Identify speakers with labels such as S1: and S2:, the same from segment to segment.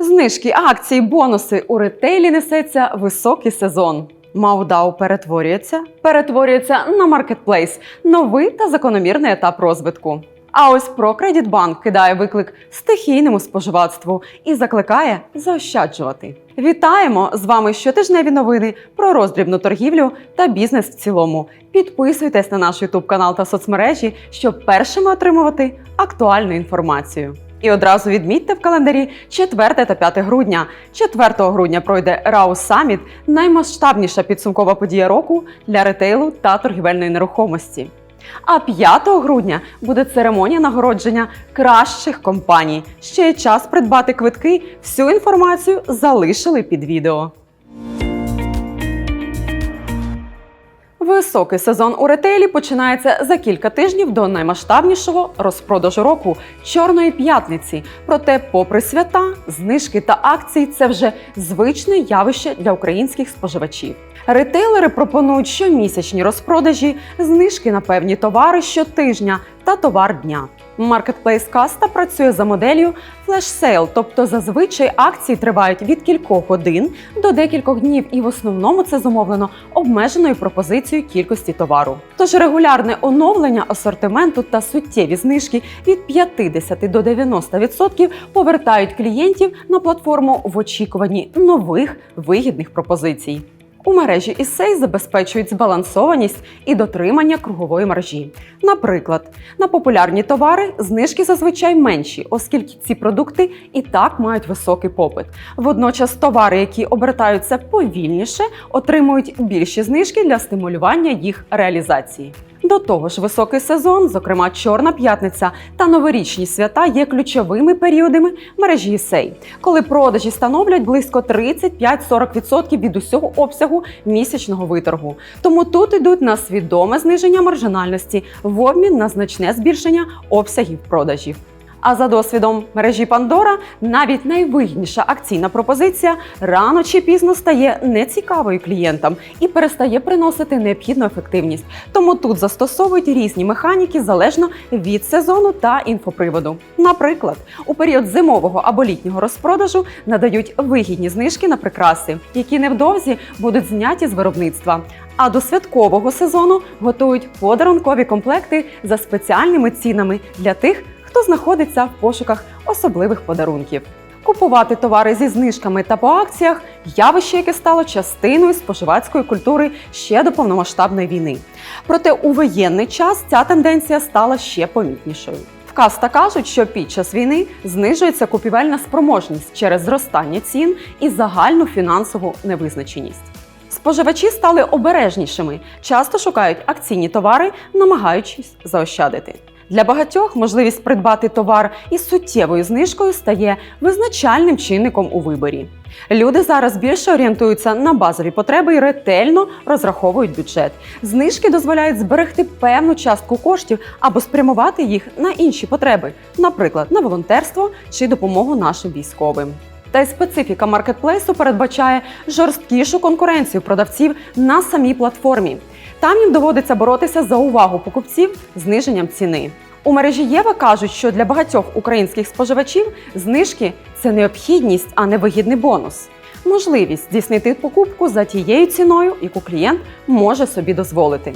S1: Знижки, акції, бонуси у ретейлі несеться високий сезон. Маудау перетворюється, перетворюється на маркетплейс, новий та закономірний етап розвитку. А ось ProCreditBank кидає виклик стихійному споживацтву і закликає заощаджувати. Вітаємо! З вами щотижневі новини про роздрібну торгівлю та бізнес в цілому. Підписуйтесь на наш YouTube канал та соцмережі, щоб першими отримувати актуальну інформацію. І одразу відмітьте в календарі 4 та 5 грудня. 4 грудня пройде Рау Summit – наймасштабніша підсумкова подія року для ретейлу та торгівельної нерухомості. А 5 грудня буде церемонія нагородження кращих компаній. Ще є час придбати квитки. Всю інформацію залишили під відео. Високий сезон у ретейлі починається за кілька тижнів до наймасштабнішого розпродажу року Чорної п'ятниці. Проте, попри свята, знижки та акції це вже звичне явище для українських споживачів. Ретейлери пропонують щомісячні розпродажі, знижки на певні товари щотижня та товар дня. Маркетплейс Каста працює за моделлю Sale, тобто зазвичай акції тривають від кількох годин до декількох днів, і в основному це зумовлено обмеженою пропозицією кількості товару. Тож регулярне оновлення асортименту та суттєві знижки від 50 до 90% повертають клієнтів на платформу в очікуванні нових вигідних пропозицій. У мережі Ісей забезпечують збалансованість і дотримання кругової маржі. Наприклад, на популярні товари знижки зазвичай менші, оскільки ці продукти і так мають високий попит. Водночас товари, які обертаються повільніше, отримують більші знижки для стимулювання їх реалізації. До того ж, високий сезон, зокрема Чорна п'ятниця та новорічні свята, є ключовими періодами мережі Ісей, коли продажі становлять близько 35-40% від усього обсягу місячного виторгу. Тому тут йдуть на свідоме зниження маржинальності в обмін на значне збільшення обсягів продажів. А за досвідом мережі Пандора навіть найвигідніша акційна пропозиція рано чи пізно стає нецікавою клієнтам і перестає приносити необхідну ефективність. Тому тут застосовують різні механіки залежно від сезону та інфоприводу. Наприклад, у період зимового або літнього розпродажу надають вигідні знижки на прикраси, які невдовзі будуть зняті з виробництва. А до святкового сезону готують подарункові комплекти за спеціальними цінами для тих, хто знаходиться в пошуках особливих подарунків. Купувати товари зі знижками та по акціях явище, яке стало частиною споживацької культури ще до повномасштабної війни. Проте у воєнний час ця тенденція стала ще помітнішою. В Каста кажуть, що під час війни знижується купівельна спроможність через зростання цін і загальну фінансову невизначеність. Споживачі стали обережнішими, часто шукають акційні товари, намагаючись заощадити. Для багатьох можливість придбати товар із суттєвою знижкою стає визначальним чинником у виборі. Люди зараз більше орієнтуються на базові потреби і ретельно розраховують бюджет. Знижки дозволяють зберегти певну частку коштів або спрямувати їх на інші потреби, наприклад, на волонтерство чи допомогу нашим військовим. Та й специфіка маркетплейсу передбачає жорсткішу конкуренцію продавців на самій платформі. Там їм доводиться боротися за увагу покупців зниженням ціни. У мережі Єва кажуть, що для багатьох українських споживачів знижки це необхідність, а не вигідний бонус. Можливість здійснити покупку за тією ціною, яку клієнт може собі дозволити.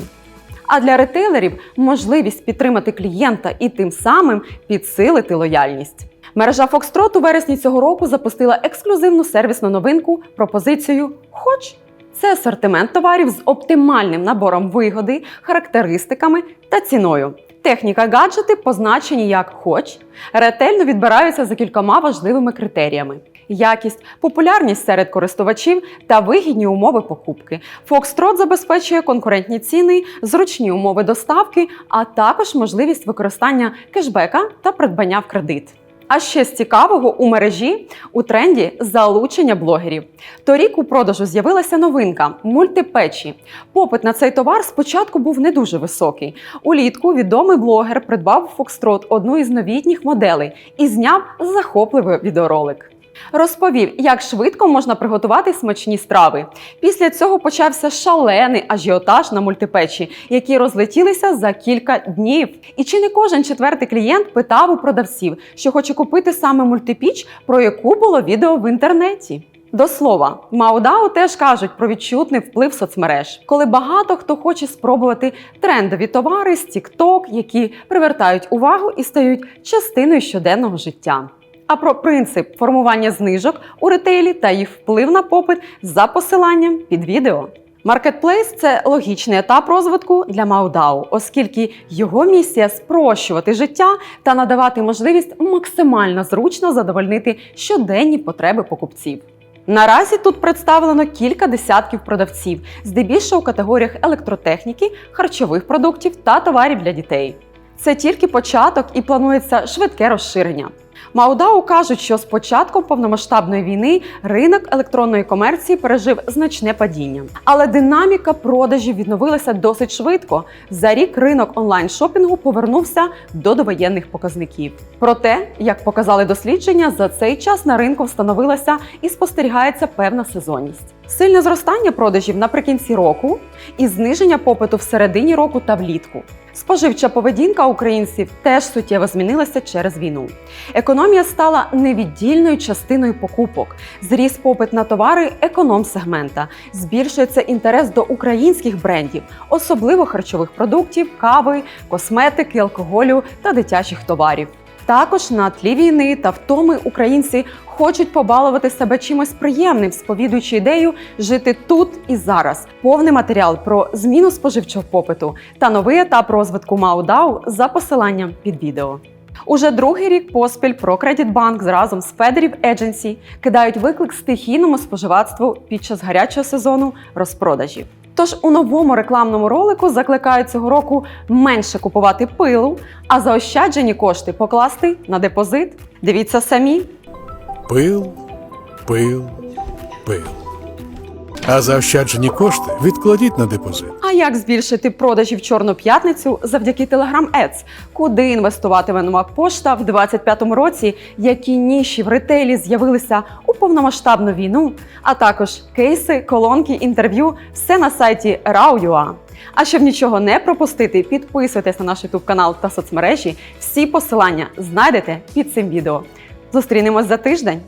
S1: А для ретейлерів можливість підтримати клієнта і тим самим підсилити лояльність. Мережа Foxtrot у вересні цього року запустила ексклюзивну сервісну новинку пропозицію Хоч. Це асортимент товарів з оптимальним набором вигоди, характеристиками та ціною. Техніка гаджети позначені як хоч, ретельно відбираються за кількома важливими критеріями: якість, популярність серед користувачів та вигідні умови покупки. Foxtrot забезпечує конкурентні ціни, зручні умови доставки, а також можливість використання кешбека та придбання в кредит. А ще з цікавого у мережі у тренді залучення блогерів. Торік у продажу з'явилася новинка мультипечі. Попит на цей товар спочатку був не дуже високий. Улітку відомий блогер придбав Foxtrot одну із новітніх моделей і зняв захопливий відеоролик. Розповів, як швидко можна приготувати смачні страви. Після цього почався шалений ажіотаж на мультипечі, які розлетілися за кілька днів. І чи не кожен четвертий клієнт питав у продавців, що хоче купити саме мультипіч, про яку було відео в інтернеті? До слова, Маудау теж кажуть про відчутний вплив соцмереж, коли багато хто хоче спробувати трендові товари з TikTok, які привертають увагу і стають частиною щоденного життя. А про принцип формування знижок у ретейлі та їх вплив на попит за посиланням під відео. Маркетплейс це логічний етап розвитку для Маудау, оскільки його місія спрощувати життя та надавати можливість максимально зручно задовольнити щоденні потреби покупців. Наразі тут представлено кілька десятків продавців, здебільшого у категоріях електротехніки, харчових продуктів та товарів для дітей. Це тільки початок і планується швидке розширення. Маудау кажуть, що з початком повномасштабної війни ринок електронної комерції пережив значне падіння. Але динаміка продажів відновилася досить швидко. За рік ринок онлайн-шопінгу повернувся до довоєнних показників. Проте, як показали дослідження, за цей час на ринку встановилася і спостерігається певна сезонність. Сильне зростання продажів наприкінці року і зниження попиту в середині року та влітку. Споживча поведінка українців теж суттєво змінилася через війну. Економія стала невіддільною частиною покупок. Зріс попит на товари економ-сегмента, збільшується інтерес до українських брендів, особливо харчових продуктів, кави, косметики, алкоголю та дитячих товарів. Також на тлі війни та втоми українці хочуть побалувати себе чимось приємним, сповідуючи ідею жити тут і зараз. Повний матеріал про зміну споживчого попиту та новий етап розвитку Маудау за посиланням під відео. Уже другий рік поспіль ProCreditBank разом з Federiv Agency кидають виклик стихійному споживацтву під час гарячого сезону розпродажів. Тож у новому рекламному ролику закликають цього року менше купувати пилу, а заощаджені кошти покласти на депозит. Дивіться самі.
S2: Пил, пил, пил. А заощаджені кошти відкладіть на депозит.
S1: А як збільшити продажі в Чорну п'ятницю завдяки Telegram Ads? Куди інвестуватиме нова пошта в 2025 році? Які ніші в ретейлі з'явилися у повномасштабну війну? А також кейси, колонки, інтерв'ю все на сайті Rao.ua. А щоб нічого не пропустити, підписуйтесь на наш YouTube канал та соцмережі. Всі посилання знайдете під цим відео. Зустрінемось за тиждень.